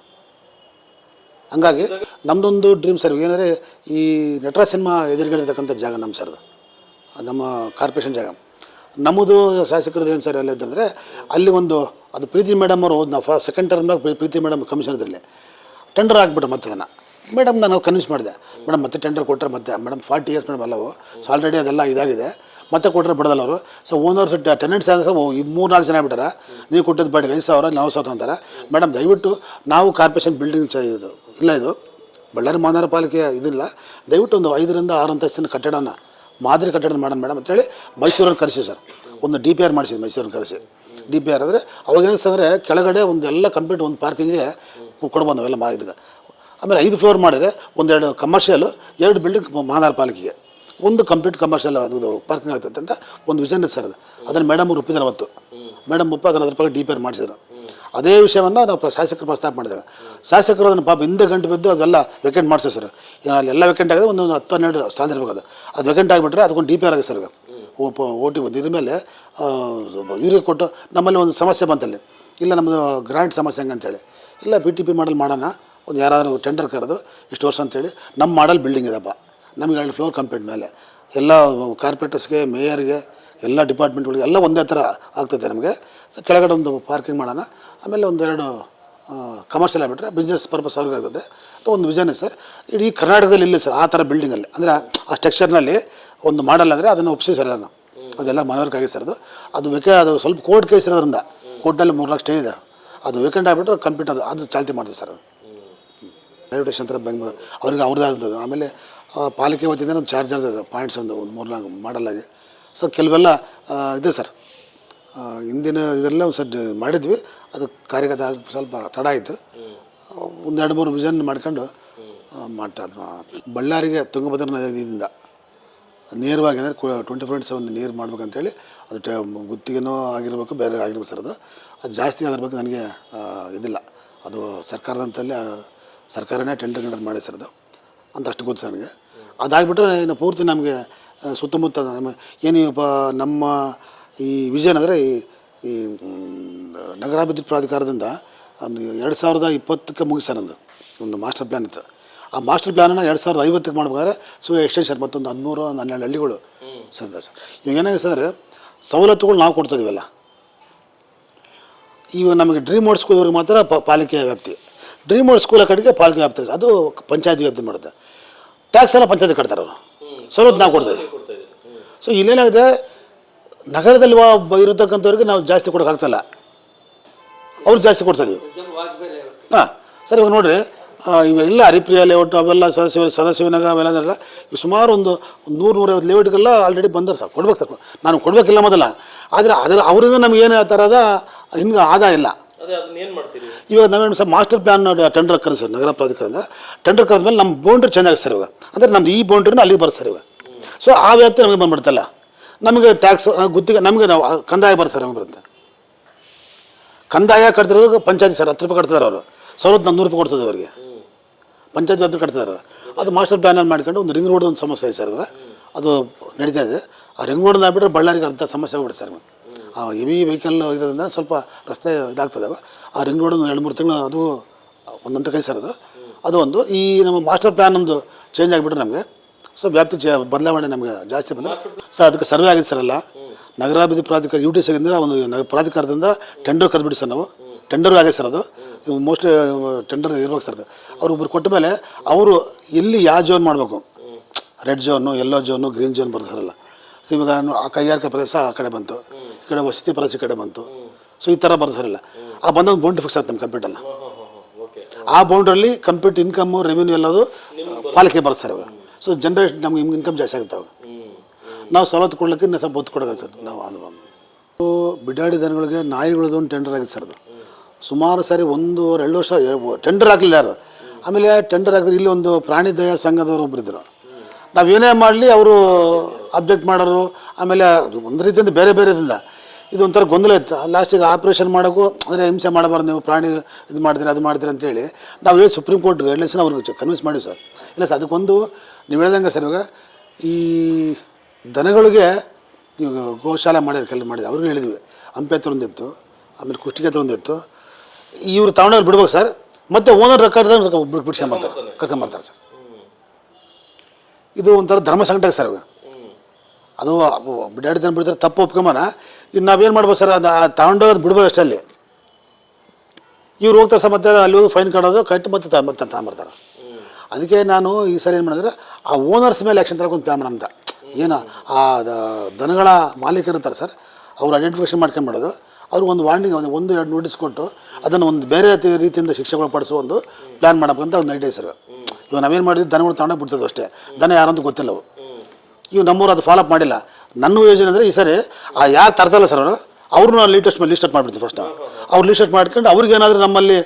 ಹಂಗಾಗಿ ನಮ್ಮದೊಂದು ಡ್ರೀಮ್ ಸರ್, ಏನಂದರೆ ಈ ನಟರಾಜ್ ಸಿನಿಮಾ ಎದುರುಗಡೆ ಇರ್ತಕ್ಕಂಥ ಜಾಗ ನಮ್ಮ ಸರ್ದು ನಮ್ಮ ಕಾರ್ಪೊರೇಷನ್ ಜಾಗ. ನಮ್ಮದು ಶಾಸಕರದ್ದು ಏನು ಸರ್ ಎಲ್ಲ ಇದ್ದಂದರೆ ಅಲ್ಲಿ ಒಂದು, ಅದು ಪ್ರೀತಿ ಮೇಡಮ್ ಅವರು ಹೋದ್ನ first second term Preethi madam commission ಇದ್ರಲ್ಲಿ. ಟೆಂಡರ್ ಹಾಕ್ಬಿಟ್ರು ಮತ್ತೆ ಅದನ್ನು. ಮೇಡಮ್ ನಾನು ಕನ್ವಿನ್ಸ್ ಮಾಡಿದೆ. ಮೇಡಮ್ ಮತ್ತೆ ಟೆಂಡರ್ ಕೊಟ್ಟರೆ ಮತ್ತೆ ಮೇಡಮ್ ಫಾರ್ಟಿ ಇಯರ್ಸ್ ಮೇಡಮ್ ಅಲ್ಲವು. ಸೊ ಆಲ್ರೆಡಿ ಅದೆಲ್ಲ ಇದಾಗಿದೆ. ಮತ್ತೆ ಕೊಟ್ಟರೆ ಬಿಡೋದಲ್ಲ ಅವರು. ಸೊ ಓನರ್ಸ್ ಟೆನೆಂಟ್ಸ್ ಆದರೆ ಮೂರು ನಾಲ್ಕು ಜನ ಬಿಟ್ಟಾರೆ. ನೀವು ಕೊಟ್ಟಿದ್ದು ಬೇಡ ಐದು ಸಾವಿರ ನಾವು ಸಾವಿರ ಅಂತಾರೆ. ಮೇಡಮ್ ದಯವಿಟ್ಟು ನಾವು ಕಾರ್ಪೊರೇಷನ್ ಬಿಲ್ಡಿಂಗ್ ಇದು, ಇಲ್ಲ ಇದು, ಬಳ್ಳಾರಿ ಮಹಾನಗರ ಪಾಲಿಕೆ ಇದಿಲ್ಲ. ದಯವಿಟ್ಟು ಒಂದು ಐದರಿಂದ ಆರು ಅಂತಸ್ತಿನ ಕಟ್ಟಡನ, ಮಾದರಿ ಕಟ್ಟಡ ಮಾಡೋಣ ಮೇಡಮ್ ಅಂತೇಳಿ ಮೈಸೂರಲ್ಲಿ ಕರೆಸಿ ಸರ್. ಒಂದು ಡಿ ಪಿ ಆರ್ ಮಾಡಿಸಿದ್ದು ಮೈಸೂರಲ್ಲಿ ಕರೆಸಿ. ಡಿ ಪಿ ಆರ್ ಅಂದರೆ ಅವಾಗ ಏನಿಸ್ತಂದರೆ ಕೆಳಗಡೆ ಒಂದು ಎಲ್ಲ ಕಂಪ್ಲೀಟ್ ಒಂದು ಪಾರ್ಕಿಂಗ್ಗೆ ಕೊಡ್ಬೋದು ನಾವೆಲ್ಲ ಮಾ ಇದಕ್ಕೆ ಆಮೇಲೆ ಐದು ಫ್ಲೋರ್ ಮಾಡಿದ್ರೆ ಒಂದೆರಡು ಕಮರ್ಷಿಯಲು ಎರಡು ಬಿಲ್ಡಿಂಗ್ ಮಹಾನಗರ ಪಾಲಿಕೆಗೆ. ಒಂದು ಕಂಪ್ಲೀಟ್ ಕಮರ್ಷಿಯಲ್ ಅದು ಪಾರ್ಕಿಂಗ್ ಆಗ್ತದೆ ಅಂತ ಒಂದು ವಿಷನ್ ಸರ್ ಅದು. ಅದನ್ನು ಮೇಡಮ್ ಒಪ್ಪಿದ್ರು ಅವತ್ತು. ಮೇಡಮ್ ಅದನ್ನು ಅದ್ರ ಬಗ್ಗೆ ಡಿ ಮಾಡಿಸಿದ್ರು. ಅದೇ ವಿಷಯವನ್ನು ನಾವು ಶಾಸಕರು ಪ್ರಸ್ತಾಪ ಮಾಡಿದ್ದೇವೆ ಶಾಸಕರು ಅದನ್ನು ಪಾಪ ಹಿಂದೆ ಗಂಟು ಬಿದ್ದು ಅದೆಲ್ಲ ವೆಕೆಂಟ್ ಮಾಡಿಸೋ ಸರ್. ಎಲ್ಲ ವೆಕೆಂಟ್ ಆಗಿದೆ ಒಂದು ಹತ್ತು ಹನ್ನೆರಡು ಸ್ಥಾನ ಇರಬೇಕು ಅದು ಅದು ವೆಕೆಂಟ್ ಆಗಿಬಿಟ್ರೆ ಅದಕ್ಕೊಂದು ಡಿ ಪಿ ಆರ್ ಆಗಿದೆ ಸರ್ ಓಪ ಓ ಟಿ ಬಂದು ಮೇಲೆ ಇವ್ರಿಗೆ ಕೊಟ್ಟು ನಮ್ಮಲ್ಲಿ ಒಂದು ಸಮಸ್ಯೆ ಬಂತಲ್ಲಿ ಇಲ್ಲ ನಮ್ಮದು ಗ್ರ್ಯಾಂಡ್ ಸಮಸ್ಯೆ ಹಂಗೆ ಅಂತೇಳಿ ಇಲ್ಲ ಬಿ ಟಿ ಪಿ ಮಾಡಲ್ ಮಾಡೋಣ, ಒಂದು ಯಾರಾದರೂ ಟೆಂಡರ್ ಕರೆದು ಇಷ್ಟು ವರ್ಷ ಅಂತೇಳಿ ನಮ್ಮ ಮಾಡಲ್ ಬಿಲ್ಡಿಂಗ್ ಇದಪ್ಪ. ನಮಗೆ ಎರಡು ಫ್ಲೋರ್ ಕಂಪ್ಲೀಟ್ ಮೇಲೆ. ಎಲ್ಲ ಕಾರ್ಪೊರೇಟರ್ಸ್ಗೆ ಮೇಯರ್ಗೆ, ಎಲ್ಲ ಡಿಪಾರ್ಟ್ಮೆಂಟ್ಗಳಿಗೆ ಎಲ್ಲ ಒಂದೇ ಥರ ಆಗ್ತದೆ ನಮಗೆ. ಸೊ ಕೆಳಗಡೆ ಒಂದು ಪಾರ್ಕಿಂಗ್ ಮಾಡೋಣ. ಆಮೇಲೆ ಒಂದೆರಡು ಕಮರ್ಷಿಯಲ್ ಆಗಿಬಿಟ್ರೆ ಬಿಸ್ನೆಸ್ ಪರ್ಪಸ್ ಅವ್ರಿಗೆ ಆಗ್ತದೆ ಒಂದು ವಿಷನ್ ಸರ್. ಇಡೀ ಕರ್ನಾಟಕದಲ್ಲಿ ಇಲ್ಲ ಸರ್, ಆ ಥರ ಬಿಲ್ಡಿಂಗಲ್ಲಿ ಅಂದರೆ ಆ ಸ್ಟ್ರಕ್ಚರ್ನಲ್ಲಿ ಒಂದು ಮಾಡಲ್ ಅಂದರೆ ಅದನ್ನು ಒಪ್ಪಿಸಿ ಸರ್ ನಾನು ಅದೆಲ್ಲ ಮನವರಿಕೆ ಸರ್ ಅದು. ಅದು ಬೇಕಾ ಅದು ಸ್ವಲ್ಪ ಕೋರ್ಟ್ ಕೇಸ್ ಇರೋದ್ರಿಂದ ಕೋರ್ಟ್ನಲ್ಲಿ ಮೂರು ಲಕ್ಷ ಸ್ಟೇ ಇದೆ. ಅದು ವೇಕೆಂಟ್ ಆಗಿಬಿಟ್ರೆ ಕಂಪ್ಲೀಟ್ ಅದು ಅದು ಚಾಲ್ತಿ ಮಾಡ್ತೀವಿ ಸರ್ ಅದು. ರೈಲ್ವೆ ಸ್ಟೇಷನ್ ಥರ ಬೆಂಗ್ ಅವ್ರಿಗೆ ಅವ್ರದ್ದೇ ಆಮೇಲೆ ಪಾಲಿಕೆ ವತಿಯಿಂದ ನಮ್ಮ ಚಾರ್ಜರ್ಸ್ ಪಾಯಿಂಟ್ಸ್ ಒಂದು ಒಂದು ಮೂರು ನಾಲ್ಕು ಮಾಡಲಾಗಿ ಸೊ ಕೆಲವೆಲ್ಲ ಇದೆ ಸರ್. ಹಿಂದಿನ ಇದೆಲ್ಲ ಒಂದು ಸರಿ ಮಾಡಿದ್ವಿ. ಅದು ಕಾರ್ಯಗತ ಆಗಿ ಸ್ವಲ್ಪ ತಡ ಆಯಿತು. ಒಂದು ಎರಡು ಮೂರು ವಿಷನ್ ಮಾಡ್ಕೊಂಡು ಮಾಡ್ತಾ. ಬಳ್ಳಾರಿಗೆ ತುಂಗಭದ್ರ ನದಿಯಿಂದ ನೇರವಾಗಿ ಅಂದರೆ ಟ್ವೆಂಟಿ ಫೋರ್ ಇಂಟ್ ಸೆವೆನ್ ನೀರು ಮಾಡ್ಬೇಕಂತೇಳಿ ಅದು ಟ ಗುತ್ತಿಗೆನೋ ಆಗಿರ್ಬೇಕು, ಬೇರೆ ಆಗಿರ್ಬೇಕು ಸರ್ ಅದು. ಅದು ಜಾಸ್ತಿ ಅದ್ರ ಬಗ್ಗೆ ನನಗೆ ಇದಿಲ್ಲ. ಅದು ಸರ್ಕಾರದಂತಲ್ಲಿ ಸರ್ಕಾರನೇ ಟೆಂಡರ್ ಗಿಂಡರ್ ಮಾಡಿ ಸರ್ ಅದು. ಅಂತ ಅಷ್ಟು ಗೊತ್ತು ನನಗೆ. ಅದಾಗ್ಬಿಟ್ರೆ ಇನ್ನು ಪೂರ್ತಿ ನಮಗೆ ಸುತ್ತಮುತ್ತ ನಮ್ಮ, ಏನು ನಮ್ಮ ಈ ವಿಷನ್ ಅಂದರೆ ಈ ಈ ನಗರಾಭಿವೃದ್ಧಿ ಪ್ರಾಧಿಕಾರದಿಂದ ಒಂದು ಎರಡು ಸಾವಿರದ ಇಪ್ಪತ್ತಕ್ಕೆ ಮುಗಿಸ ನಂದು. ಒಂದು ಮಾಸ್ಟರ್ ಪ್ಲ್ಯಾನ್ ಇತ್ತು. ಆ ಮಾಸ್ಟರ್ ಪ್ಲ್ಯಾನನ್ನು ಎರಡು ಸಾವಿರದ ಐವತ್ತಕ್ಕೆ ಮಾಡ್ಬೇಕಾದ್ರೆ ಸೊ ಎಕ್ಸ್ಟೆನ್ಷನ್ ಮತ್ತೊಂದು ಹದಿಮೂರು ಒಂದು ಹನ್ನೆರಡು ಹಳ್ಳಿಗಳು. ಸರ್ ಸರ್ ಇವಾಗ ಏನಾಗುತ್ತೆ ಸರ್ ಸವಲತ್ತುಗಳು ನಾವು ಕೊಡ್ತಾ ಇದೀವಲ್ಲ. ಇವಾಗ ನಮಗೆ ಡ್ರೀಮ್ ವರ್ಡ್ ಸ್ಕೂಲ್ವರೆಗೆ ಮಾತ್ರ ಪಾಲಿಕೆ ವ್ಯಾಪ್ತಿ. ಡ್ರೀಮ್ ವರ್ಡ್ ಸ್ಕೂಲ್ ಕಡೆಗೆ ಪಾಲಿಕೆ ಆಗ್ತದೆ. ಅದು ಪಂಚಾಯತಿ ವ್ಯಾಪ್ತಿ ಮಾಡುತ್ತೆ. ಟ್ಯಾಕ್ಸ್ ಎಲ್ಲ ಪಂಚಾಯತಿ ಕಟ್ತಾರೆ ಅವರು. ಸವಲತ್ತು ನಾವು ಕೊಡ್ತೀವಿ ಸೊ ಇಲ್ಲೇನಾಗಿದೆ ನಗರದಲ್ಲಿ ಇರತಕ್ಕಂಥವ್ರಿಗೆ ನಾವು ಜಾಸ್ತಿ ಕೊಡೋಕ್ಕಾಗ್ತಲ್ಲ ಅವ್ರು ಜಾಸ್ತಿ ಕೊಡ್ತಾ ಇದೀವಿ ಹಾಂ, ಸರ್, ಇವಾಗ ನೋಡಿರಿ ಇವೆಲ್ಲ ಹರಿಪ್ರಿಯ ಲೇಔಟ್ ಅವೆಲ್ಲ ಸದಸ್ಯ ಸದಸ್ಯವಿನಾಗ ಅವೆಲ್ಲ ಸುಮಾರು ಒಂದು ನೂರು, ನೂರೈವತ್ತು ಲೇಔಟ್ಗೆಲ್ಲ ಆಲ್ರೆಡಿ ಬಂದರು ಸರ್. ಕೊಡ್ಬೇಕು ಸರ್. ನಾನು ಕೊಡಬೇಕಿಲ್ಲ ಮೊದಲ. ಆದರೆ ಅದರ ಅವರಿಂದ ನಮಗೇನು ಆ ಥರದ ಹಿಂಗೆ ಆದಾಯ ಇಲ್ಲ. ಇವಾಗ ನಾವೇನು ಸರ್ ಮಾಸ್ಟರ್ ಪ್ಲ್ಯಾನ್ ಟೆಂಡರ್ ಕರೆದು ಸರ್, ನಗರ ಪ್ರಾಧಿಕಾರದಿಂದ. ಟೆಂಡರ್ ಕರೆದ ಮೇಲೆ ನಮ್ಮ ಬೌಂಡ್ರಿ ಚೆನ್ನಾಗಿ ಸರ್ ಇವಾಗ. ಅಂದರೆ ನಮ್ದು ಈ ಬೌಂಡ್ರಿನ ಅಲ್ಲಿಗೆ ಬರುತ್ತೆ ಸರ್ ಇವಾಗ. ಸೊ ಆ ವ್ಯಾಪ್ತಿ ನಮಗೆ ಬಂದ್ಬಿಡ್ತಲ್ಲ ನಮಗೆ ಟ್ಯಾಕ್ಸ್ ಗುತ್ತಿಗೆ, ನಮಗೆ ನಾವು ಕಂದಾಯ ಬರುತ್ತೆ ಸರ್ ನಮಗೆ ಬರುತ್ತೆ. ಕಂದಾಯ ಕಟ್ತಿರೋದು ಪಂಚಾಯತಿ ಸರ್, ಹತ್ತು ರೂಪಾಯಿ ಕಟ್ತಾರೆ ಅವರು. ಸವಲತ್ತು ನೂರು ರೂಪಾಯಿ ಕೊಡ್ತದೆ ಅವರಿಗೆ. ಪಂಚಾಯತ್ ವ್ಯಾಪ್ತಿ ಕಟ್ತಿದ್ದಾರೆ. ಅದು ಮಾಸ್ಟರ್ ಪ್ಲ್ಯಾನಲ್ಲಿ ಮಾಡ್ಕೊಂಡು ಒಂದು ರಿಂಗ್ ರೋಡ್ ಒಂದು ಸಮಸ್ಯೆ ಇದೆ ಸರ್ ಅದು ನಡೀತಾ ಇದೆ. ಆ ರಿಂಗ್ ರೋಡ್ನ ಬಿಟ್ಟರೆ ಬಳ್ಳಾರಿಗೆ ಅಂಥ ಸಮಸ್ಯೆ ಆಗ್ಬಿಡುತ್ತೆ ಸರ್. ಆ ಹೆವಿ ವೆಹಿಕಲ್ ಇರೋದ್ರಿಂದ ಸ್ವಲ್ಪ ರಸ್ತೆ ಇದಾಗ್ತದೆ ಆ ರಿಂಗ್ ರೋಡ್ ಎರಡು ಮೂರು ತಿಂಗಳು ಅದು ಒಂದಂತ ಕೈ ಸರ್ ಅದು. ಅದು ಒಂದು. ಈ ನಮ್ಮ ಮಾಸ್ಟರ್ ಪ್ಲ್ಯಾನ್ ಒಂದು ಚೇಂಜ್ ಆಗಿಬಿಟ್ರೆ ನಮಗೆ. ಸೊ ವ್ಯಾಪ್ತಿ ಚೇ ಬದಲಾವಣೆ ನಮಗೆ ಜಾಸ್ತಿ ಬಂದರೆ. ಸರ್, ಅದಕ್ಕೆ ಸರ್ವೆ ಆಗಿದೆ ಸರ್ ಎಲ್ಲ. ನಗರಾಭಿವೃದ್ಧಿ ಪ್ರಾಧಿಕಾರ ಯು ಟಿ ಸಿಂದ ಒಂದು ನಗ ಪ್ರಾಧಿಕಾರದಿಂದ ಟೆಂಡರ್ ಕರೆದ್ಬಿಡಿ ಸರ್ ನಾವು. ಟೆಂಡರ್ ಆಗಿದೆ ಸರ್ ಅದು. ಮೋಸ್ಟ್ಲಿ ಟೆಂಡರ್ ಇರ್ಬೇಕು ಸರ್ ಅವ್ರು ಒಬ್ಬರು ಕೊಟ್ಟ ಮೇಲೆ ಅವರು ಎಲ್ಲಿ ಯಾವ ಜೋನ್ ಮಾಡಬೇಕು? Red zone yellow zone green zone ಬರ್ತಾರಲ್ಲ ಸೊ ಇವಾಗ ಆ ಕೈಗಾರಿಕಾ ಪ್ರದೇಶ ಆ ಕಡೆ ಬಂತು. ಕಡೆ ವಸತಿ ಪ್ರದೇಶ ಕಡೆ ಬಂತು. ಸೊ ಈ ಥರ ಬರ್ತಾರಲ್ಲ ಆ ಬಂದೊಂದು ಬೌಂಡ್ರಿ ಫಿಕ್ಸ್ ಆಗ್ತದೆ ನಮ್ಮ ಕಂಪ್ಯೂಟರ್ನ ಆ ಬೌಂಡ್ರಲ್ಲಿ ಕಂಪ್ಯೂಟ್ ಇನ್ಕಮ್ಮು ರೆವಿನ್ಯೂ ಎಲ್ಲದು ಪಾಲಿಕೆ ಬರ್ತಾರೆ ಸರ್ ಇವಾಗ. ಸೊ ಜನ್ರೇಷನ್ ನಮ್ಗೆ ಇನ್ಕಮ್ ಜಾಸ್ತಿ ಆಗುತ್ತೆ ಅವಾಗ. ನಾವು ಸವಲತ್ತು ಕೊಡ್ಲಿಕ್ಕೆ ಇನ್ನೂ ಸ್ವಲ್ಪ ಒತ್ತು ಕೊಡೋಕೆ ಸರ್ ನಾವು ಅದು ಬಿಡಾಡಿ ದನಗಳಿಗೆ ನಾಯಿಗಳದ್ದು ಒಂದು ಟೆಂಡರ್ ಆಗಿದೆ ಸರ್ ಅದು. ಸುಮಾರು ಸಾರಿ ಒಂದೂವರೆ ಎರಡು ವರ್ಷ ಟೆಂಡರ್ ಆಗಲಿಲ್ಲ ಯಾರು? ಆಮೇಲೆ ಟೆಂಡರ್ ಆಗಿದ್ರೆ ಇಲ್ಲಿ ಒಂದು ಪ್ರಾಣಿ ದಯಾ ಸಂಘದವರು ಒಬ್ಬರಿದ್ದರು ನಾವು ನಾವೇನೇ ಮಾಡಲಿ ಅವರು ಅಬ್ಜೆಕ್ಟ್ ಮಾಡೋರು ಆಮೇಲೆ ಒಂದು ರೀತಿಯಿಂದ ಬೇರೆ ಬೇರೆದಿಂದ ಇದು ಒಂಥರ ಗೊಂದಲ ಇತ್ತು. ಲಾಸ್ಟಿಗೆ ಆಪ್ರೇಷನ್ ಮಾಡೋಕ್ಕೂ ಅಂದರೆ ಹಿಂಸೆ ಮಾಡಬಾರ್ದು, ನೀವು ಪ್ರಾಣಿ ಇದು ಮಾಡ್ತೀರಿ, ಅದು ಮಾಡ್ತೀರಿ ಅಂತೇಳಿ ನಾವು ಹೇಳಿ ಸುಪ್ರೀಂ ಕೋರ್ಟ್ ಗೈಡ್ಲೈನ್ಸ್ನ ಅವ್ರಿಗೆ ಕನ್ವಿನ್ಸ್ ಮಾಡಿ ಸರ್. ಇಲ್ಲ ಸರ್, ಅದಕ್ಕೊಂದು ನೀವು ಹೇಳ್ದಂಗೆ ಸರ್ ಇವಾಗ ಈ ದನಗಳಿಗೆ ಇವಾಗ ಗೋಶಾಲೆ ಮಾಡಿದ್ರು ಕೆಲ ಮಾಡಿದೆ ಅವ್ರಿಗೆ ಹೇಳಿದ್ವಿ. ಹಂಪೆ ಹತ್ರ ಆಮೇಲೆ ಕುಷ್ಟಿಗೆ ಇವರು ಇವ್ರು ತಗೊಂಡವ್ರು ಬಿಡ್ಬೇಕು ಸರ್, ಮತ್ತೆ ಓನರ್ ರೆಕಾರ್ಡ್ ಬಿಡ್ಸ್ಕೊಂಬರ್ತಾರೆ ಕರ್ಕೊಂಬರ್ತಾರೆ ಸರ್. ಇದು ಒಂಥರ ಧರ್ಮ ಸಂಕಟ ಸರ್ ಇವಾಗ. ಅದು ಬಿಡಾಡಿ ದನ ಬಿಡ್ತಾರೆ, ತಪ್ಪು ಒಪ್ಕೊಂಬನ. ಇದು ನಾವೇನು ಮಾಡ್ಬೋದು ಸರ್, ಅದು ತಗೊಂಡೋಗೋದು ಬಿಡ್ಬೋದು ಅಷ್ಟೇ ಅಲ್ಲಿ. ಇವ್ರು ಹೋಗ್ತಾರೆ ಸರ್ ಮತ್ತೆ ಅಲ್ಲಿ ಹೋಗಿ ಫೈನ್ ಕಟ್ಟೋದು, ಕಟ್ಟಿ ಮತ್ತೆ ಮತ್ತೆ ತಗೊಂಬರ್ತಾರೆ. ಅದಕ್ಕೆ ನಾನು ಈ ಸರಿ ಏನು ಮಾಡಿದ್ರೆ, ಆ ಓನರ್ಸ್ ಮೇಲೆ ಆ್ಯಕ್ಷನ್ ತಗೊಂಡು ಪ್ಲ್ಯಾನ್ ಏನು, ಆ ದನಗಳ ಮಾಲೀಕರು ಇರ್ತಾರೆ ಸರ್, ಅವ್ರು ಐಡೆಂಟಿಫಿಕೇಷನ್ ಮಾಡ್ಕೊಂಡು ಮಾಡೋದು. ಅವ್ರಿಗೆ ಒಂದು ವಾರ್ನಿಂಗ್ ಒಂದು ಒಂದು, ಎರಡು ನೋಟಿಸ್ ಕೊಟ್ಟು ಅದನ್ನು ಒಂದು ಬೇರೆ ರೀತಿಯಿಂದ ಶಿಕ್ಷೆಗಳು ಪಡಿಸೋ ಒಂದು ಪ್ಲ್ಯಾನ್ ಮಾಡಬೇಕಂತ ಒಂದು ಐಡಿಯಾ ಸರ್. ಇವಾಗ ನಾವೇನು ಮಾಡಿದ್ವಿ ದನಗಳು ತಗೊಂಡೋಗಿ ಬಿಡ್ತದೆ ಅಷ್ಟೇ. ದನ ಯಾರಂತೂ ಗೊತ್ತಿಲ್ಲ ಅವು. ಇವು ನಮ್ಮೂರು ಅದು ಫಾಲೋಅಪ್ ಮಾಡಿಲ್ಲ. ನನ್ನ ಯೋಜನೆ ಅಂದರೆ ಈ ಸರಿ ಆ ಯಾರು ತರ್ತಲ್ಲ ಸರ್ ಅವರು ಅವ್ರನ್ನ ಲೀಟೆಸ್ಟ್ ಮೇಲೆ ಲಿಸ್ಟ್ ಮಾಡಿಬಿಡ್ತೀವಿ ಫಸ್ಟ್ ಅವ್ರು ಲಿಸ್ಟ್ ಮಾಡ್ಕೊಂಡು ಅವ್ರಿಗೇನಾದರೂ ನಮ್ಮಲ್ಲಿ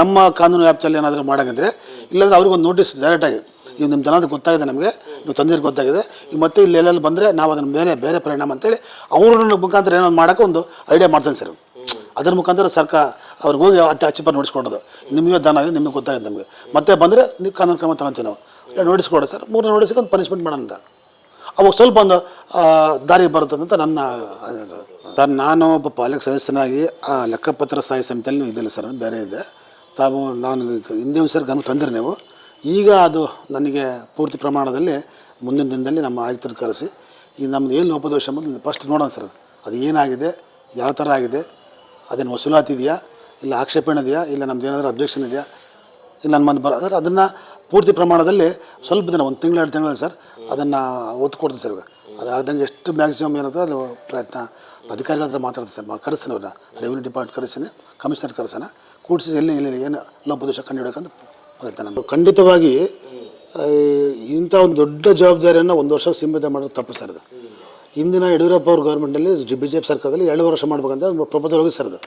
ನಮ್ಮ ಕಾನೂನು ವ್ಯಾಪ್ತಿಯಲ್ಲಿ ಏನಾದರೂ ಮಾಡೋಂಗಿದ್ರೆ, ಇಲ್ಲಾಂದರೆ ಅವ್ರಿಗೊಂದು ನೋಟಿಸ್ ಡೈರೆಕ್ಟಾಗಿ ಇವು ನಿಮ್ಮ ಜನದ ಗೊತ್ತಾಗಿದೆ ನಮಗೆ ನೀವು ತಂದಿರೋ ಗೊತ್ತಾಗಿದೆ ಈಗ ಮತ್ತೆ ಇಲ್ಲಿ ಎಲ್ಲೆಲ್ಲಿ ಬಂದರೆ ನಾವು ಅದನ್ನ ಬೇರೆ ಬೇರೆ ಪರಿಣಾಮ ಅಂತೇಳಿ ಅವ್ರನ್ನ ಮುಖಾಂತರ ಏನೋ ಮಾಡೋಕೆ ಒಂದು ಐಡಿಯಾ ಮಾಡ್ತಾನೆ ಸರ್ ಅದ್ರ ಮುಖಾಂತರ ಸರ್ಕಾರ ಅವ್ರಿಗೆ ಹೋಗಿ ಅಟ್ಟ ಅಚ್ಚಿಪರ್ ನೋಡಿಸ್ಕೊಡೋದು ನಿಮಗೆ ದನ ಇದೆ ನಿಮಗೆ ಗೊತ್ತಾಗಿದೆ ನಮಗೆ. ಮತ್ತೆ ಬಂದರೆ ನೀವು ಕಾನೂನು ಕ್ರಮ ತಗೊತೀವಿ ನಾವು. ನೋಡಿಸ್ಕೊಡೋದು ಸರ್ ಮೂರನೇ ನೋಡಿಸ್ಕೊಂಡು ಪನಿಷ್ಮೆಂಟ್ ಮಾಡೋಣ ಅವಾಗ ಸ್ವಲ್ಪ ಒಂದು ದಾರಿ ಅಂತ ನನ್ನ, ಸರ್, ನಾನು ಒಬ್ಬ ಪಾಲಕ ಸದಸ್ಯನಾಗಿ, ಆ, ಲೆಕ್ಕಪತ್ರ ಸ್ಥಾಯಿ ಸಮಿತಿಯಲ್ಲಿ ಇದ್ದಿಲ್ಲ ಸರ್, ಬೇರೆ ಇದೆ. ತಾವು, ನಾನು ಹಿಂದೆ ಸರ್ ಗಮನ ತಂದಿರಿ ನೀವು. ಈಗ ಅದು ನನಗೆ ಪೂರ್ತಿ ಪ್ರಮಾಣದಲ್ಲಿ ಮುಂದಿನ ದಿನದಲ್ಲಿ ನಮ್ಮ ಆಯುಕ್ತರು ಕರೆಸಿ, ಈ ನಮ್ದು ಏನು ಲೋಪದೋಷ ಮೊದಲು ಫಸ್ಟ್ ನೋಡೋಣ ಸರ್. ಅದು ಏನಾಗಿದೆ, ಯಾವ ಥರ ಆಗಿದೆ, ಅದೇನು ವಸೂಲಾತಿ ಇದೆಯಾ, ಇಲ್ಲ ಆಕ್ಷೇಪಣೆ ಇದೆಯಾ, ಇಲ್ಲ ನಮ್ದು ಏನಾದರೂ ಅಬ್ಜೆಕ್ಷನ್ ಇದೆಯಾ, ಇಲ್ಲ ನನ್ನ ಮನೆ ಬರ, ಸರ್, ಅದನ್ನು ಪೂರ್ತಿ ಪ್ರಮಾಣದಲ್ಲಿ ಸ್ವಲ್ಪ ದಿನ, ಒಂದು ತಿಂಗಳು, ಎರಡು ತಿಂಗಳಲ್ಲಿ ಸರ್ ಅದನ್ನು ಒತ್ತು ಕೊಡ್ತೀನಿ ಸರ್ ಇವಾಗ. ಅದಾದಂಗೆ ಎಷ್ಟು ಮ್ಯಾಕ್ಸಿಮಮ್ ಏನಂತ ಅದು ಪ್ರಯತ್ನ. ಅಧಿಕಾರಿಗಳ ಹತ್ರ ಮಾತಾಡ್ತೀನಿ ಸರ್ ಕರೆಸ್ತೀನಿ ಅವ್ರನ್ನ ರೆವಿನ್ಯೂ ಡಿಪಾರ್ಟ್ ಕರೆಸ್ತೀನಿ ಕಮಿಷನರ್ ಕರೆಸೋಣ ಕೂಡಿಸಿ ಎಲ್ಲಿ ಎಲ್ಲಿ ಏನು ಲೋಪದೋಷ ಕಂಡುಹಿಡೋಕ್ಕಂತ ಪ್ರಯತ್ನ ನಾನು ಖಂಡಿತವಾಗಿ ಇಂಥ ಒಂದು ದೊಡ್ಡ ಜವಾಬ್ದಾರಿಯನ್ನು ಒಂದು ವರ್ಷಕ್ಕೆ ಸೀಮಿತ ಮಾಡೋದು ತಪ್ಪು ಸರ್ ಅದು. ಹಿಂದಿನ ಯಡಿಯೂರಪ್ಪ ಅವ್ರ ಗೌರ್ಮೆಂಟಲ್ಲಿ ಬಿ ಜೆ ಪಿ ಸರ್ಕಾರದಲ್ಲಿ ಎರಡು ವರ್ಷ ಮಾಡ್ಬೇಕಂತ ಪ್ರಪೋಸಲ್ ಹೋಗಿ ಸರ್ ಅದು.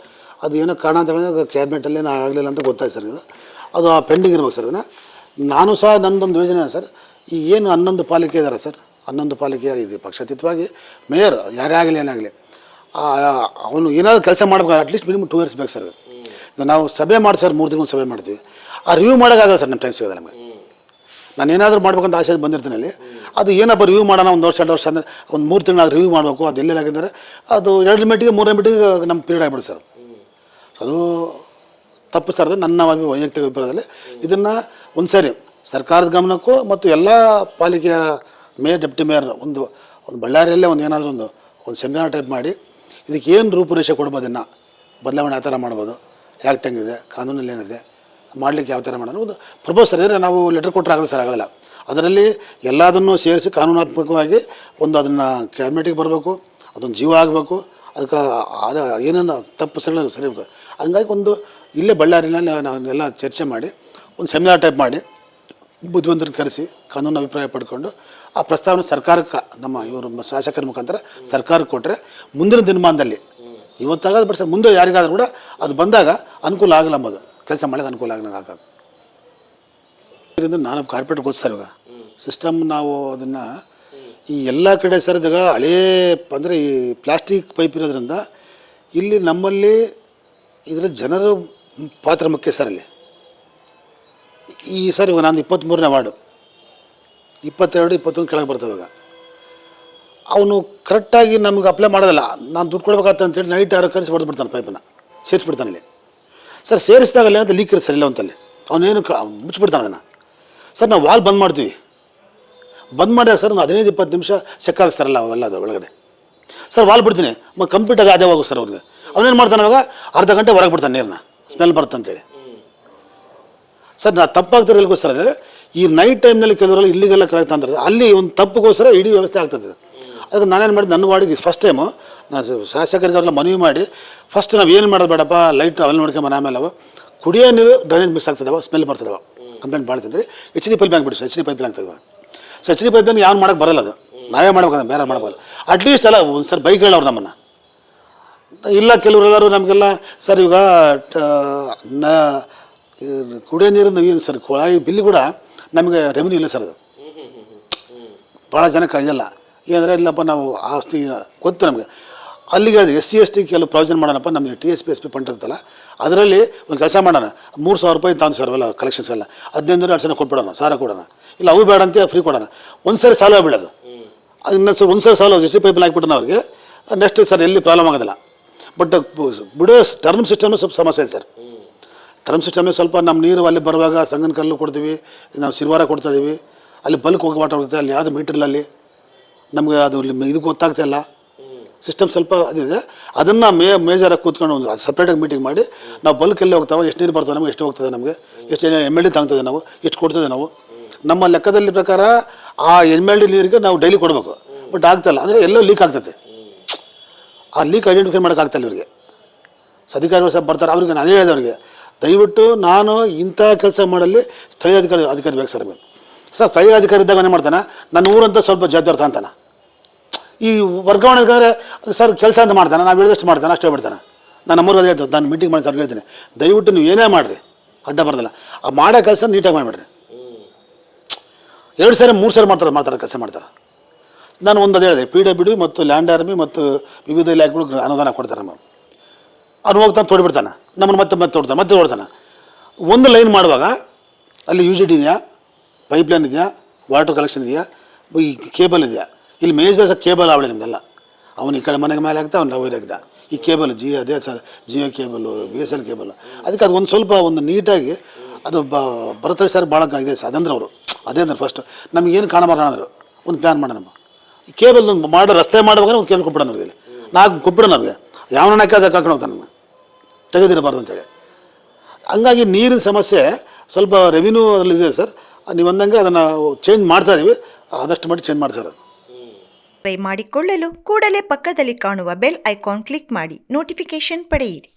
ಅದು ಏನೋ ಹೇಳಿದ್ರೆ ಕ್ಯಾಬಿನೆಟಲ್ಲಿ ಆಗಲಿಲ್ಲ ಅಂತ ಗೊತ್ತಾಯ್ತು ಸರ್ ಅದು. ಆ ಪೆಂಡಿಂಗ್ ಇರ್ಬೇಕು ಸರ್ ಅದನ್ನು. ನಾನು ಸಹ ನನ್ನದೊಂದು ಯೋಜನೆ ಸರ್ ಈ ಏನು ಹನ್ನೊಂದು ಪಾಲಿಕೆ ಇದ್ದಾರೆ ಸರ್? ಹನ್ನೊಂದು ಪಾಲಿಕೆ ಇದೆ ಪಕ್ಷಾತೀತವಾಗಿ ಮೇಯರ್, ಯಾರೇ ಆಗಲಿ ಏನಾಗಲಿ ಅವನು ಏನಾದರೂ ಕೆಲಸ ಮಾಡ್ಬೇಕಾದ್ರೆ at least minimum two years ಬೇಕು ಸರ್. ನಾವು ಸಭೆ ಮಾಡಿ ಸರ್, ಮೂರು ತಿಂಗಳು ಸಭೆ ಮಾಡ್ತೀವಿ. ಆ ರಿವ್ಯೂ ಮಾಡೋಕ್ಕಾಗಲ್ಲ ಸರ್, ನಮ್ಮ ಟೈಮ್ ಸಿಗೋದು ನಮಗೆ. ನಾನು ಏನಾದರೂ ಮಾಡ್ಬೇಕಂತ ಆಸೆ ಬಂದಿರ್ತೀನಿ ಅಲ್ಲಿ. ಅದು ಏನಪ್ಪ ರಿವ್ಯೂ ಮಾಡೋಣ, ಒಂದು ವರ್ಷ, ಎರಡು ವರ್ಷ ಅಂದರೆ ಒಂದು ಮೂರು ತಿಂಗಳು ರಿವ್ಯೂ ಮಾಡಬೇಕು, ಅದು ಎಲ್ಲೆಲ್ಲಾಗಿದ್ದಾರೆ ಅದು ಎರಡು ಮೀಟಿಗೆ ಮೂರನೇ ಮೀಟಿಗೆ ನಮ್ಮ ಪೀರಿಯಡ್ ಆಗಿಬಿಡು ಸರ್. ಅದು ತಪ್ಪು ಸರ್, ಅದು ನನ್ನ ವೈಯಕ್ತಿಕ ಅಭಿಪ್ರಾಯದಲ್ಲಿ. ಇದನ್ನು ಒಂದು ಸರಿ ಸರ್ಕಾರದ ಗಮನಕ್ಕೂ ಮತ್ತು ಎಲ್ಲ ಪಾಲಿಕೆಯ ಮೇಯರ್, ಡೆಪ್ಟಿ ಮೇಯರ್ ಒಂದು ಒಂದು ಬಳ್ಳಾರಿಯಲ್ಲೇ ಒಂದು ಏನಾದರೂ ಒಂದು ಒಂದು ಸೆಮಿನಾರ್ ಟೈಪ್ ಮಾಡಿ, ಇದಕ್ಕೆ ಏನು ರೂಪುರೇಷೆ ಕೊಡ್ಬೋದು ಇನ್ನು? ಬದಲಾವಣೆ ಯಾವ ಥರ ಮಾಡ್ಬೋದು. ಆ್ಯಕ್ಟ್ ಹೆಂಗಿದೆ ಕಾನೂನಲ್ಲಿ ಏನಿದೆ? ಮಾಡಲಿಕ್ಕೆ ಯಾವ ಥರ ಮಾಡೋದು? ಒಂದು ಪ್ರೊಪೊಸರ್ ಅಂದರೆ ನಾವು ಲೆಟರ್ ಕೊಟ್ಟರೆ ಆಗಲ್ಲ ಸರ್ ಆಗೋದಿಲ್ಲ ಅದರಲ್ಲಿ ಎಲ್ಲದನ್ನು ಸೇರಿಸಿ ಕಾನೂನಾತ್ಮಕವಾಗಿ ಒಂದು ಅದನ್ನು ಕ್ಯಾಬಿನೆಟಿಗೆ ಬರಬೇಕು, ಅದೊಂದು ಜೀವ ಆಗಬೇಕು, ಅದಕ್ಕೆ ಅದು ಏನೇನು ತಪ್ಪು ಸರಿ ಸರಿ, ಹಂಗಾಗಿ ಒಂದು ಇಲ್ಲೇ ಬಳ್ಳಾರಿನಲ್ಲಿ ನಾವು ಚರ್ಚೆ ಮಾಡಿ, ಒಂದು ಸೆಮಿನಾರ್ ಟೈಪ್ ಮಾಡಿ ಬುದ್ಧಿವಂತರನ್ನ ಕರೆಸಿ ಕಾನೂನು ಅಭಿಪ್ರಾಯ ಪಡ್ಕೊಂಡು ಆ ಪ್ರಸ್ತಾವನೆ ಸರ್ಕಾರಕ್ಕೆ, ನಮ್ಮ ಇವರು ಶಾಸಕರ ಮುಖಾಂತರ ಸರ್ಕಾರಕ್ಕೆ ಕೊಟ್ಟರೆ ಮುಂದಿನ ದಿನಮಾನದಲ್ಲಿ ಇವತ್ತಾಗೋದು ಬಟ್ ಮುಂದೆ ಯಾರಿಗಾದ್ರೂ ಕೂಡ ಅದು ಬಂದಾಗ ಅನುಕೂಲ ಆಗಲ್ಲ ಅಂಬೋದು. ಕೆಲಸ ಮಾಡೋಕೆ ಅನುಕೂಲ ಆಗಲ್ಲ. ಆಗೋದು ಇದರಿಂದ ನಾನು ಕಾರ್ಪೊರೇಟ್ ಗೊತ್ತು ಸರ್ ಇವಾಗ. ಸಿಸ್ಟಮ್ ನಾವು ಅದನ್ನು ಈ ಎಲ್ಲ ಕಡೆ ಸರಿದಾಗ ಹಳೇ ಅಂದರೆ ಈ ಪ್ಲಾಸ್ಟಿಕ್ ಪೈಪ್ ಇರೋದ್ರಿಂದ ಇಲ್ಲಿ ನಮ್ಮಲ್ಲಿ ಇದರ ಜನರ ಪಾತ್ರ ಮುಖ್ಯ ಸರ್ ಅಲ್ಲಿ. ಈ ಸರ್ ನಾನು ಇಪ್ಪತ್ತ್ಮೂರನೇ ವಾರ್ಡು. ಇಪ್ಪತ್ತೆರಡು, ಇಪ್ಪತ್ತೊಂದು ಕೆಳಗೆ ಬರ್ತವೆ ಇವಾಗ. ಅವನು ಕರೆಕ್ಟಾಗಿ ನಮ್ಗೆ ಅಪ್ಲೈ ಮಾಡೋದಲ್ಲ, ನಾನು ದುಡ್ಡು ಕೊಡ್ಬೇಕಾಗ್ತದೆ ಅಂತೇಳಿ ನೈಟ್ ಯಾರು ಕರೆಸಿ ಹೊಡೆದ್ಬಿಡ್ತಾನೆ ಪೈಪನ್ನು ಸೇರಿಸ್ಬಿಡ್ತಾನೆ ಇಲ್ಲಿ. ಸರ್ ಸೇರಿಸಿದಾಗಲ್ಲ ಅಂತ ಲೀಕ್ ಇರುತ್ತೆ ಸರ್ ಇಲ್ಲ ಅಂತಲ್ಲಿ. ಅವನೇನು ಕ ಮುಚ್ಚಿಬಿಡ್ತಾನೆ ಅದನ್ನು. ಸರ್, ನಾವು ವಾಲ್ ಬಂದ್ ಮಾಡ್ತೀವಿ. ಬಂದ್ ಮಾಡಿದಾಗ ಸರ್ ಒಂದು ಹದಿನೈದು, ಇಪ್ಪತ್ತು ನಿಮಿಷ ಚೆಕ್ ಆಗಿಸ್ತಾರಲ್ಲ ಅವೆಲ್ಲ ಅದು ಒಳಗಡೆ. ಸರ್ ವಾಲ್ ಬಿಡ್ತೀನಿ. ಕಂಪ್ಲೀಟಾಗಿ ಅದೇ ಹೋಗು ಸರ್ ಅವ್ರಿಗೆ ಅವನೇನು ಮಾಡ್ತಾನೆ ಅವಾಗ ಅರ್ಧ ಗಂಟೆ ಹೊರಗೆ ಬಿಡ್ತಾನೆ ನೀರನ್ನ. ಸ್ಮೆಲ್ ಬರುತ್ತೆ ಅಂತೇಳಿ ಸರ್, ನಾ ತಪ್ಪಾಗ್ತಿರೋದಕ್ಕೋಸ್ಕರ ಅದು. ಈ ನೈಟ್ ಟೈಮ್ನಲ್ಲಿ ಕೆಲವರೆಲ್ಲ ಇಲ್ಲಿಗೆಲ್ಲ ಕರೆಕ್ಟ್ ಅಂತಾರೆ. ಅಲ್ಲಿ ಒಂದು ತಪ್ಪಿಗೋಸ್ಕರ ಇಡೀ ವ್ಯವಸ್ಥೆ ಆಗ್ತದೆ. ಅದಕ್ಕೆ ನಾನೇನು ಮಾಡಿದೆ ನನ್ನ ವಾರ್ಡಿಗೆ ಫಸ್ಟ್ ಟೈಮು ನಾನು ಶಾಸಕರಿಗೆಲ್ಲ ಮನವಿ ಮಾಡಿ ಫಸ್ಟ್ ನಾವು ಏನು ಮಾಡೋದು ಬೇಡಪ್ಪ ಲೈಟ್ ಅವೆಲ್ಲ ನೋಡ್ಕೊಂಬ ಆಮೇಲೆ ಅವು ಕುಡಿಯೋ ನೀರು ಡ್ರೈನೇಜ್ ಮಿಸ್ ಆಗ್ತದವ ಸ್ಮೆಲ್ ಬರ್ತದವ ಕಂಪ್ಲೇಂಟ್ ಮಾಡ್ತಿದ್ರಿ. ಎಚ್ ಡಿ ಪೈಪ್ ಬ್ಯಾಂಕ್ ಬಿಡಿ H D pipe ಆಗ್ತದವ so H D pipe bank ಯಾರು ಮಾಡೋಕ್ಕೆ ಬರಲ್ಲ ಅದು. ನಾವೇ ಮಾಡ್ಬೇಕು ಬೇರೆ ಮಾಡ್ಬೋದು ಅಟ್ಲೀಸ್ಟ್ ಅಲ್ಲ ಒಂದು ಸರ್ ಬೈಕ್ ಹೇಳೋರು ನಮ್ಮನ್ನು. ಇಲ್ಲ, ಕೆಲವರೆಲ್ಲರೂ ನಮಗೆಲ್ಲ, ಸರ್, ಇವಾಗ ಕುಡಿಯೋ ನೀರಿನ ಏನು ಸರ್, ಕೊಳಾಯಿ ಬಿಲ್ ಕೂಡ ನಮಗೆ ರೆವಿನ್ಯೂ ಇಲ್ಲ ಸರ್ ಅದು. ಭಾಳ ಜನಕ್ಕೆ ಇದಲ್ಲ ಏನಂದರೆ ಇಲ್ಲಪ್ಪ ನಾವು ಆಸ್ತಿ ಗೊತ್ತು ನಮಗೆ. ಅಲ್ಲಿಗೆ ಎಸ್ ಸಿ ಎಸ್ ಟಿ ಕೆಲವು ಪ್ರಾವಿಷನ್ ಮಾಡೋಣಪ್ಪ, ನಮಗೆ T S P S P fund ಇರುತ್ತಲ್ಲ, ಅದರಲ್ಲಿ ಒಂದು ಕೆಲಸ ಮಾಡೋಣ. ಮೂರು ಸಾವಿರ ರೂಪಾಯಿ ತಾನು ಸರ್, ಅವೆಲ್ಲ ಕಲೆಕ್ಷನ್ಸ್ ಎಲ್ಲ. ಹದಿನೈದು ಎರಡು ಸಾವಿರ ಕೊಟ್ಬಿಡೋಣ, ಸಾಲ ಕೊಡೋಣ. ಇಲ್ಲ ಅವು ಬೇಡ ಅಂತ ಫ್ರೀ ಕೊಡೋಣ. ಒಂದು ಸರಿ ಸಾಲ ಬೀಳೋದು. ಇನ್ನೊಂದು ಸರ್ ಒಂದು ಸರಿ ಸಾಲ ಎಸ್ ಟಿ ಪೈಪ್ ಹಾಕ್ಬಿಟ್ಟು ಅವ್ರಿಗೆ ನೆಕ್ಸ್ಟ್ ಸರ್ ಎಲ್ಲಿ ಪ್ರಾಬ್ಲಮ್ ಆಗೋದಿಲ್ಲ. ಬಟ್ ಬಿಡೋ ಟರ್ಮ್ ಸಿಸ್ಟಮ್ ಸ್ವಲ್ಪ ಸಮಸ್ಯೆ ಇದೆ ಸರ್. ಟರ್ಮ್ ಸಿಸ್ಟಮ್ನೇ ಸ್ವಲ್ಪ ನಮ್ಮ ನೀರು ಅಲ್ಲಿ ಬರುವಾಗ ಸಂಗನ ಕಲ್ಲು ಕೊಡ್ತೀವಿ, ನಾವು ಸಿರ್ವಾರ ಕೊಡ್ತಾ ಇದ್ದೀವಿ ಅಲ್ಲಿ ಬಲ್ಕ್ ಹೋಗಿ ವಾಟರ್ ಹೋಗುತ್ತೆ ಅಲ್ಲಿ ಯಾವುದು ಮೀಟ್ರಲ್ಲಿ ಅಲ್ಲಿ ನಮಗೆ ಅದು ಇದು ಗೊತ್ತಾಗ್ತಾ ಇಲ್ಲ. ಸಿಸ್ಟಮ್ ಸ್ವಲ್ಪ ಅದಿದೆ ಅದನ್ನು ಮೇ ಮೇಜರಾಗಿ ಕೂತ್ಕೊಂಡು ಒಂದು ಸಪ್ರೇಟಾಗಿ ಮೀಟಿಂಗ್ ಮಾಡಿ, ನಾವು ಬಲ್ಕ್ ಎಲ್ಲಿ ಹೋಗ್ತಾವೆ, ಎಷ್ಟು ನೀರು ಬರ್ತದೆ ನಮಗೆ ಎಷ್ಟು ಹೋಗ್ತದೆ ನಮಗೆ? ಎಷ್ಟು ಎಂ ಎಲ್ ಡಿ ತಾಗ್ತದೆ ನಾವು, ಎಷ್ಟು ಕೊಡ್ತದೆ ನಾವು? ನಮ್ಮ ಲೆಕ್ಕದಲ್ಲಿ ಪ್ರಕಾರ ಆ ಎಂ ಎಲ್ ಡಿ ನೀರಿಗೆ ನಾವು ಡೈಲಿ ಕೊಡಬೇಕು. ಬಟ್ ಆಗ್ತಾಯಿಲ್ಲ ಅಂದರೆ ಎಲ್ಲೋ ಲೀಕ್ ಆಗ್ತದೆ. ಆ ಲೀಕ್ ಐಡೆಂಟಿಫೈ ಮಾಡೋಕ್ಕಾಗ್ತಾಯಿಲ್ಲ ಇವರಿಗೆ. ಅಧಿಕಾರಿಗಳು ಸಹ ಬರ್ತಾರೆ. ಅವ್ರಿಗೆ ನಾನು ಹೇಳಿದೆ ಅವ್ರಿಗೆ. ದಯವಿಟ್ಟು ನಾನು ಇಂಥ ಕೆಲಸ ಮಾಡಲ್ಲಿ ಸ್ಥಳೀಯ ಅಧಿಕಾರಿ ಅಧಿಕಾರಿ ಬೇಕು ಸರ್ ಸರ್, ಸ್ಥಳೀಯ ಅಧಿಕಾರಿ ಇದ್ದಾಗ ಏನು ಮಾಡ್ತಾನೆ? ನನ್ನ ಊರಂತ ಸ್ವಲ್ಪ ಜವಾಬ್ದಾರಿ ಅಂತಾನೆ ಈ ವರ್ಗಾವಣೆ ಸರ್ ಕೆಲಸ ಅಂತ ಮಾಡ್ತಾನೆ, ನಾವು ಹೇಳಿದಷ್ಟು ಮಾಡ್ತಾನೆ, ಅಷ್ಟೇ ಬಿಡ್ತಾನೆ ನಾನು ನಮ್ಮೂರಿಗೆ ಅದೇ ನಾನು ಮೀಟಿಂಗ್ ಮಾಡಿ ಸರ್ ಹೇಳ್ತೀನಿ. ದಯವಿಟ್ಟು ನೀವು ಏನೇ ಮಾಡಿರಿ, ಅಡ್ಡ ಬರೋದಿಲ್ಲ. ಆ ಮಾಡೋ ಕೆಲಸ ನೀಟಾಗಿ ಮಾಡಿಬಿಡ್ರಿ. ಎರಡು ಸಾರಿ, ಮೂರು ಸಾರಿ ಮಾಡ್ತಾರೆ ಮಾಡ್ತಾರೆ, ಕೆಲಸ ಮಾಡ್ತಾರೆ. ನಾನು ಒಂದು ಅದು ಹೇಳಿದೆ ಪಿ ಡಬ್ಲ್ಯೂ ಮತ್ತು ಲ್ಯಾಂಡ್ ಆರ್ಮಿ ಮತ್ತು ವಿವಿಧ ಇಲಾಖೆಗಳು ಅನುದಾನ ಕೊಡ್ತಾರೆ ನಮ್ಮ ಅವ್ನು ಹೋಗ್ತಾನೆ ತೊಡಿಬಿಡ್ತಾನೆ. ನಮ್ಮನ್ನು ಮತ್ತೆ ಮತ್ತೆ ತೊಡ್ತಾನೆ ಮತ್ತೆ ತೊಡ್ತಾನೆ. ಒಂದು ಲೈನ್ ಮಾಡುವಾಗ ಅಲ್ಲಿ ಯು ಜಿ ಡಿ ಇದೆಯಾ? ಪೈಪ್ಲೈನ್ ಇದೆಯಾ? ವಾಟರ್ ಕಲೆಕ್ಷನ್ ಇದೆಯಾ? ಈ ಕೇಬಲ್ ಇದೆಯಾ? ಇಲ್ಲಿ ಮೇಜರ್ಸ್ ಕೇಬಲ್ ಅವಳೆ ನಿಮ್ದೆಲ್ಲ. ಅವನು ಈ ಕಡೆ ಮನೆಗೆ ಮೇಲೆ ಹಾಕ್ತಾ, ಅವ್ನು ಲವ್ ಹಾಕ್ದ ಈ ಕೇಬಲ್ ಜಿ ಅದೇ sir Jio cable B S L cable ಅದಕ್ಕೆ ಅದು ಒಂದು ಸ್ವಲ್ಪ ಒಂದು ನೀಟಾಗಿ ಅದು ಬ ಭರತಳಿ ಸರ್ ಭಾಳ ಇದೆ ಸರ್ ಅದಂದ್ರೆ ಅವರು. ಅದೇ ಅಂದ್ರೆ ಫಸ್ಟ್ ನಮಗೇನು ಕಾಣಬಾರ್ದು ಒಂದು ಪ್ಲ್ಯಾನ್ ಮಾಡೋಣ ಈ ಕೇಬಲ್ ಮಾಡೋ, ರಸ್ತೆ ಮಾಡುವಾಗ ಒಂದು ಕೇಬಲ್ ಕೊಟ್ಬಿಡೋಣ ಅವ್ರಿಗೆ ನಾಲ್ಕು ಕೊಟ್ಬಿಡೋಣ ಅವ್ರಿಗೆ. ಯಾವನ ಹಾಕಿ ಕರ್ಕೊಂಡು ಹೋಗ್ತಾನೆ ನಮಗೆ ತೆಗೆದಿರಬಾರ್ದು ಅಂತೇಳಿ ಹಂಗಾಗಿ ನೀರಿನ ಸಮಸ್ಯೆ ಸ್ವಲ್ಪ ರೆವಿನ್ಯೂ ಅಲ್ಲಿ ಇದೆ ಸರ್. ನೀವು ಅಂದಂಗೆ ಅದನ್ನು ಚೇಂಜ್ ಮಾಡ್ತಾ ಇದ್ದೀವಿ ಆದಷ್ಟು ಮಟ್ಟಿಗೆ ಚೇಂಜ್ ಮಾಡ್ತಾರೆ ಟ್ರೈ ಮಾಡಿಕೊಳ್ಳಲು ಕೂಡಲೇ ಪಕ್ಕದಲ್ಲಿ ಕಾಣುವ ಬೆಲ್ ಐಕಾನ್ ಕ್ಲಿಕ್ ಮಾಡಿ ನೋಟಿಫಿಕೇಶನ್ ಪಡೆಯಿರಿ.